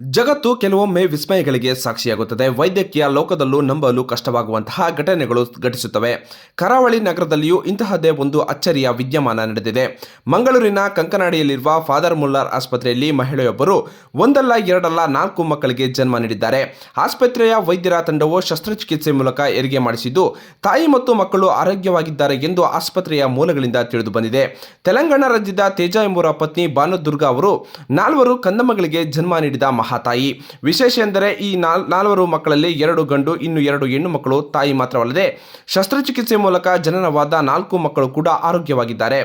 ಜಗತ್ತು ಕೆಲವೊಮ್ಮೆ ವಿಸ್ಮಯಗಳಿಗೆ ಸಾಕ್ಷಿಯಾಗುತ್ತದೆ. ವೈದ್ಯಕೀಯ ಲೋಕದಲ್ಲೂ ನಂಬಲು ಕಷ್ಟವಾಗುವಂತಹ ಘಟನೆಗಳು ಘಟಿಸುತ್ತವೆ. ಕರಾವಳಿ ನಗರದಲ್ಲಿಯೂ ಇಂತಹದೇ ಒಂದು ಅಚ್ಚರಿಯ ವಿದ್ಯಮಾನ ನಡೆದಿದೆ. ಮಂಗಳೂರಿನ ಕಂಕನಾಡಿಯಲ್ಲಿರುವ ಫಾದರ್ ಮುಲ್ಲಾರ್ ಆಸ್ಪತ್ರೆಯಲ್ಲಿ ಮಹಿಳೆಯೊಬ್ಬರು ಒಂದಲ್ಲ, ಎರಡಲ್ಲ, ನಾಲ್ಕು ಮಕ್ಕಳಿಗೆ ಜನ್ಮ ನೀಡಿದ್ದಾರೆ. ಆಸ್ಪತ್ರೆಯ ವೈದ್ಯರ ತಂಡವು ಶಸ್ತ್ರಚಿಕಿತ್ಸೆ ಮೂಲಕ ಹೆರಿಗೆ ಮಾಡಿಸಿದ್ದು, ತಾಯಿ ಮತ್ತು ಮಕ್ಕಳು ಆರೋಗ್ಯವಾಗಿದ್ದಾರೆ ಎಂದು ಆಸ್ಪತ್ರೆಯ ಮೂಲಗಳಿಂದ ತಿಳಿದು ಬಂದಿದೆ. ತೆಲಂಗಾಣ ರಾಜ್ಯದ ತೇಜ ಎಂಬುವರ ಪತ್ನಿ ಭಾನುದುರ್ಗಾ ಅವರು ನಾಲ್ವರು ಕಂದಮಗಳಿಗೆ ಜನ್ಮ ನೀಡಿದ ಮಹಾತಾಯಿ. ವಿಶೇಷ ಎಂದರೆ ಈ ನಾಲ್, ನಾಲ್ವರು ಮಕ್ಕಳಲ್ಲಿ ಎರಡು ಗಂಡು, ಇನ್ನು ಎರಡು ಹೆಣ್ಣು ಮಕ್ಕಳು, ತಾಯಿ ಮಾತ್ರವಲ್ಲದೆ ಶಸ್ತ್ರಚಿಕಿತ್ಸೆ ಮೂಲಕ ಜನನವಾದ ನಾಲ್ಕು ಮಕ್ಕಳು ಕೂಡ ಆರೋಗ್ಯವಾಗಿದ್ದಾರೆ.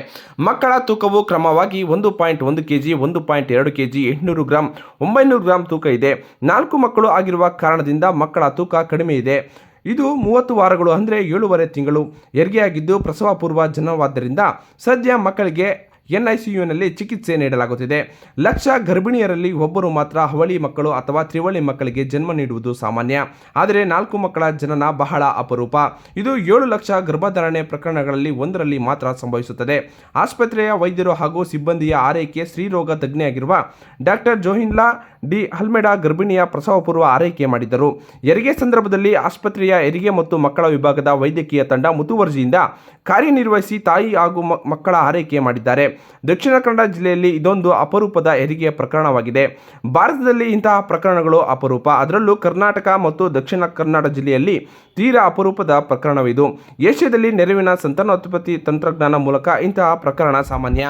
ಮಕ್ಕಳ ತೂಕವು ಕ್ರಮವಾಗಿ ಒಂದು ಪಾಯಿಂಟ್ ಒಂದು ಕೆಜಿ, ಒಂದು ಪಾಯಿಂಟ್ ಎರಡು ಕೆಜಿ, ಎಂಟುನೂರು ಗ್ರಾಂ, ಒಂಬೈನೂರು ಗ್ರಾಂ ತೂಕ ಇದೆ. ನಾಲ್ಕು ಮಕ್ಕಳು ಆಗಿರುವ ಕಾರಣದಿಂದ ಮಕ್ಕಳ ತೂಕ ಕಡಿಮೆ ಇದೆ. ಇದು ಮೂವತ್ತು ವಾರಗಳು ಅಂದರೆ ಏಳುವರೆ ತಿಂಗಳು. ಹೆರಿಗೆಯಾಗಿದ್ದು ಪ್ರಸವ ಪೂರ್ವ ಜನನವಾದ್ದರಿಂದ ಸದ್ಯ ಮಕ್ಕಳಿಗೆ ಎನ್ ಐ ಸಿ ಯುನಲ್ಲಿ ಚಿಕಿತ್ಸೆ ನೀಡಲಾಗುತ್ತಿದೆ. ಲಕ್ಷ ಗರ್ಭಿಣಿಯರಲ್ಲಿ ಒಬ್ಬರು ಮಾತ್ರ ಅವಳಿ ಮಕ್ಕಳು ಅಥವಾ ತ್ರಿವಳಿ ಮಕ್ಕಳಿಗೆ ಜನ್ಮ ನೀಡುವುದು ಸಾಮಾನ್ಯ. ಆದರೆ ನಾಲ್ಕು ಮಕ್ಕಳ ಜನನ ಬಹಳ ಅಪರೂಪ. ಇದು ಏಳು ಲಕ್ಷ ಗರ್ಭಧಾರಣೆ ಪ್ರಕರಣಗಳಲ್ಲಿ ಒಂದರಲ್ಲಿ ಮಾತ್ರ ಸಂಭವಿಸುತ್ತದೆ. ಆಸ್ಪತ್ರೆಯ ವೈದ್ಯರು ಹಾಗೂ ಸಿಬ್ಬಂದಿಯ ಆರೈಕೆ ಸ್ತ್ರೀರೋಗ ತಜ್ಞೆಯಾಗಿರುವ ಡಾಕ್ಟರ್ ಜೋಹಿನ್ಲಾ ಡಿ. ಹಲ್ಮೆಡಾ ಗರ್ಭಿಣಿಯ ಪ್ರಸವ ಪೂರ್ವ ಆರೈಕೆ ಮಾಡಿದ್ದರು. ಹೆರಿಗೆ ಸಂದರ್ಭದಲ್ಲಿ ಆಸ್ಪತ್ರೆಯ ಹೆರಿಗೆ ಮತ್ತು ಮಕ್ಕಳ ವಿಭಾಗದ ವೈದ್ಯಕೀಯ ತಂಡ ಮುತುವರ್ಜಿಯಿಂದ ಕಾರ್ಯನಿರ್ವಹಿಸಿ ತಾಯಿ ಹಾಗೂ ಮಕ್ಕಳ ಆರೈಕೆ ಮಾಡಿದ್ದಾರೆ. ದಕ್ಷಿಣ ಕನ್ನಡ ಜಿಲ್ಲೆಯಲ್ಲಿ ಇದೊಂದು ಅಪರೂಪದ ಹೆರಿಗೆಯ ಪ್ರಕರಣವಾಗಿದೆ. ಭಾರತದಲ್ಲಿ ಇಂತಹ ಪ್ರಕರಣಗಳು ಅಪರೂಪ. ಅದರಲ್ಲೂ ಕರ್ನಾಟಕ ಮತ್ತು ದಕ್ಷಿಣ ಕನ್ನಡ ಜಿಲ್ಲೆಯಲ್ಲಿ ತೀರಾ ಅಪರೂಪದ ಪ್ರಕರಣವಿದು. ಏಷ್ಯಾದಲ್ಲಿ ನೆರವಿನ ಸಂತಾನೋತ್ಪತ್ತಿ ತಂತ್ರಜ್ಞಾನ ಮೂಲಕ ಇಂತಹ ಪ್ರಕರಣ ಸಾಮಾನ್ಯ.